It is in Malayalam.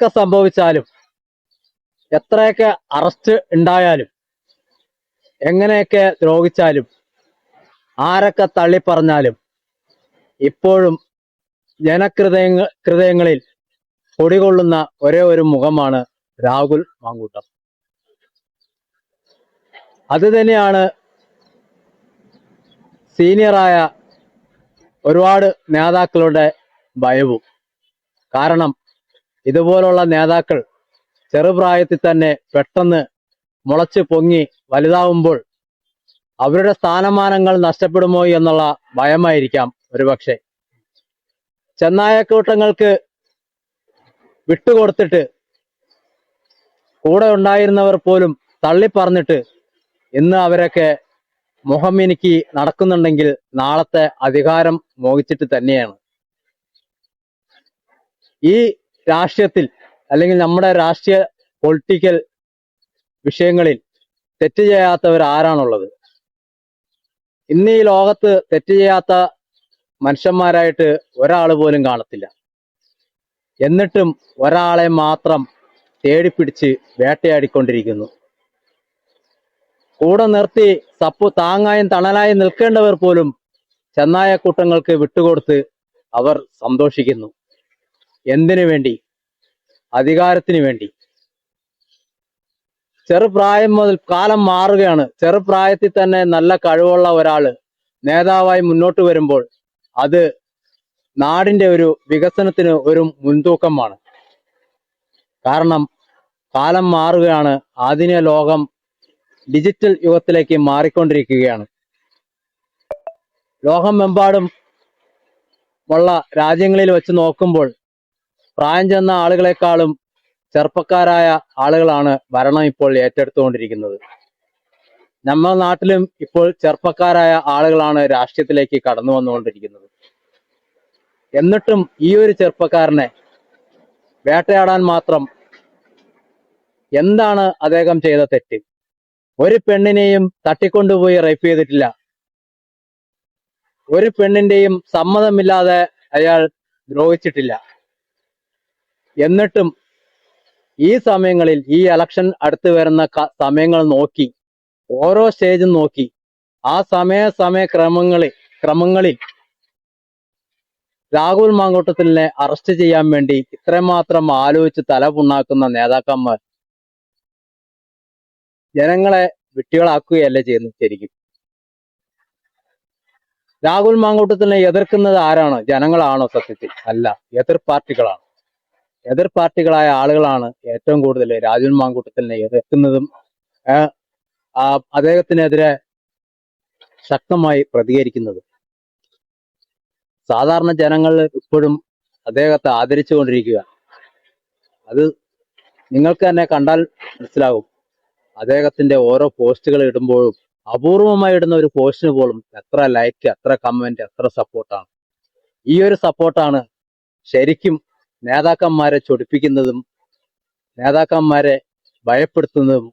എന്തൊക്കെ സംഭവിച്ചാലും എത്രയൊക്കെ അറസ്റ്റ് ഉണ്ടായാലും എങ്ങനെയൊക്കെ ദ്രോഹിച്ചാലും ആരൊക്കെ തള്ളിപ്പറഞ്ഞാലും ഇപ്പോഴും ജനഹൃദയങ്ങ ഹൃദയങ്ങളിൽ കൊടികൊള്ളുന്ന ഒരേ ഒരു മുഖമാണ് രാഹുൽ മാങ്കൂട്ടം. അത് തന്നെയാണ് സീനിയറായ ഒരുപാട് നേതാക്കളുടെ ഭയവും. കാരണം ഇതുപോലുള്ള നേതാക്കൾ ചെറുപ്രായത്തിൽ തന്നെ പെട്ടെന്ന് മുളച്ച് പൊങ്ങി വലുതാവുമ്പോൾ അവരുടെ സ്ഥാനമാനങ്ങൾ നഷ്ടപ്പെടുമോ എന്നുള്ള ഭയമായിരിക്കാം ഒരുപക്ഷെ. ചെന്നായക്കൂട്ടങ്ങൾക്ക് വിട്ടുകൊടുത്തിട്ട് കൂടെ ഉണ്ടായിരുന്നവർ പോലും തള്ളിപ്പറഞ്ഞിട്ട് ഇന്ന് അവരൊക്കെ മുഖമിനുക്കി നടക്കുന്നുണ്ടെങ്കിൽ നാളത്തെ അധികാരം മോഹിച്ചിട്ട് തന്നെയാണ്. ഈ രാഷ്ട്രീയത്തിൽ അല്ലെങ്കിൽ നമ്മുടെ രാഷ്ട്രീയ പൊളിറ്റിക്കൽ വിഷയങ്ങളിൽ തെറ്റ് ചെയ്യാത്തവർ ആരാണുള്ളത്? ഇന്ന് ഈ ലോകത്ത് തെറ്റ് ചെയ്യാത്ത മനുഷ്യന്മാരായിട്ട് ഒരാൾ പോലും കാണത്തില്ല. എന്നിട്ടും ഒരാളെ മാത്രം തേടിപ്പിടിച്ച് വേട്ടയാടിക്കൊണ്ടിരിക്കുന്നു. കൂടെ നിർത്തി സപ്പു താങ്ങായും തണലായും നിൽക്കേണ്ടവർ പോലും ചെന്നായ കൂട്ടങ്ങൾക്ക് വിട്ടുകൊടുത്ത് അവർ സന്തോഷിക്കുന്നു. എന്തിനു വേണ്ടി? അധികാരത്തിന് വേണ്ടി. ചെറുപ്രായം മുതൽ കാലം മാറുകയാണ്. ചെറുപ്രായത്തിൽ തന്നെ നല്ല കഴിവുള്ള ഒരാൾ നേതാവായി മുന്നോട്ട് വരുമ്പോൾ അത് നാടിന്റെ ഒരു വികസനത്തിന് ഒരു മുൻതൂക്കമാണ്. കാരണം കാലം മാറുകയാണ്. ആധുനിക ലോകം ഡിജിറ്റൽ യുഗത്തിലേക്ക് മാറിക്കൊണ്ടിരിക്കുകയാണ്. ലോകമെമ്പാടും ഉള്ള രാജ്യങ്ങളിൽ വെച്ച് നോക്കുമ്പോൾ പ്രായം ചെന്ന ആളുകളെക്കാളും ചെറുപ്പക്കാരായ ആളുകളാണ് ഭരണം ഇപ്പോൾ ഏറ്റെടുത്തുകൊണ്ടിരിക്കുന്നത്. നമ്മുടെ നാട്ടിലും ഇപ്പോൾ ചെറുപ്പക്കാരായ ആളുകളാണ് രാഷ്ട്രീയത്തിലേക്ക് കടന്നു വന്നുകൊണ്ടിരിക്കുന്നത്. എന്നിട്ടും ഈ ഒരു ചെറുപ്പക്കാരനെ വേട്ടയാടാൻ മാത്രം എന്താണ് അദ്ദേഹം ചെയ്ത തെറ്റ്? ഒരു പെണ്ണിനെയും തട്ടിക്കൊണ്ടുപോയി റേപ്പ് ചെയ്തിട്ടില്ല. ഒരു പെണ്ണിന്റെയും സമ്മതമില്ലാതെ അയാൾ ദ്രോഹിച്ചിട്ടില്ല. എന്നിട്ടും ഈ സമയങ്ങളിൽ ഈ ഇലക്ഷൻ അടുത്ത് വരുന്ന സമയങ്ങൾ നോക്കി ഓരോ സ്റ്റേജും നോക്കി. ആ സമയ സമയ ക്രമങ്ങളിൽ ക്രമങ്ങളിൽ രാഹുൽ മാങ്കോട്ടത്തിനെ അറസ്റ്റ് ചെയ്യാൻ വേണ്ടി ഇത്രമാത്രം ആലോചിച്ച് തല പുണ്ണാക്കുന്ന നേതാക്കന്മാർ ജനങ്ങളെ വിട്ടികളാക്കുകയല്ല ചെയ്യുന്നു ശരിക്കും? രാഹുൽ മാങ്കൂട്ടത്തിനെ എതിർക്കുന്നത് ആരാണ്? ജനങ്ങളാണോ സത്യത്തിൽ? അല്ല എതിർ പാർട്ടികളാണ്. എതിർ പാർട്ടികളായ ആളുകളാണ് ഏറ്റവും കൂടുതൽ രാജൻ മാങ്കൂട്ടത്തിനെ എതിർക്കുന്നതും അദ്ദേഹത്തിനെതിരെ ശക്തമായി പ്രതികരിക്കുന്നതും. സാധാരണ ജനങ്ങൾ ഇപ്പോഴും അദ്ദേഹത്തെ ആദരിച്ചുകൊണ്ടിരിക്കുക അത് നിങ്ങൾക്ക് തന്നെ കണ്ടാൽ മനസ്സിലാകും. അദ്ദേഹത്തിന്റെ ഓരോ പോസ്റ്റുകൾ ഇടുമ്പോഴും അപൂർവമായി ഇടുന്ന ഒരു പോസ്റ്റിന് പോലും എത്ര ലൈക്ക് എത്ര കമന്റ് എത്ര സപ്പോർട്ടാണ് ഈ ഒരു സപ്പോർട്ടാണ് ശരിക്കും നേതാക്കന്മാരെ ചൊടിപ്പിക്കുന്നതും നേതാക്കന്മാരെ ഭയപ്പെടുത്തുന്നതും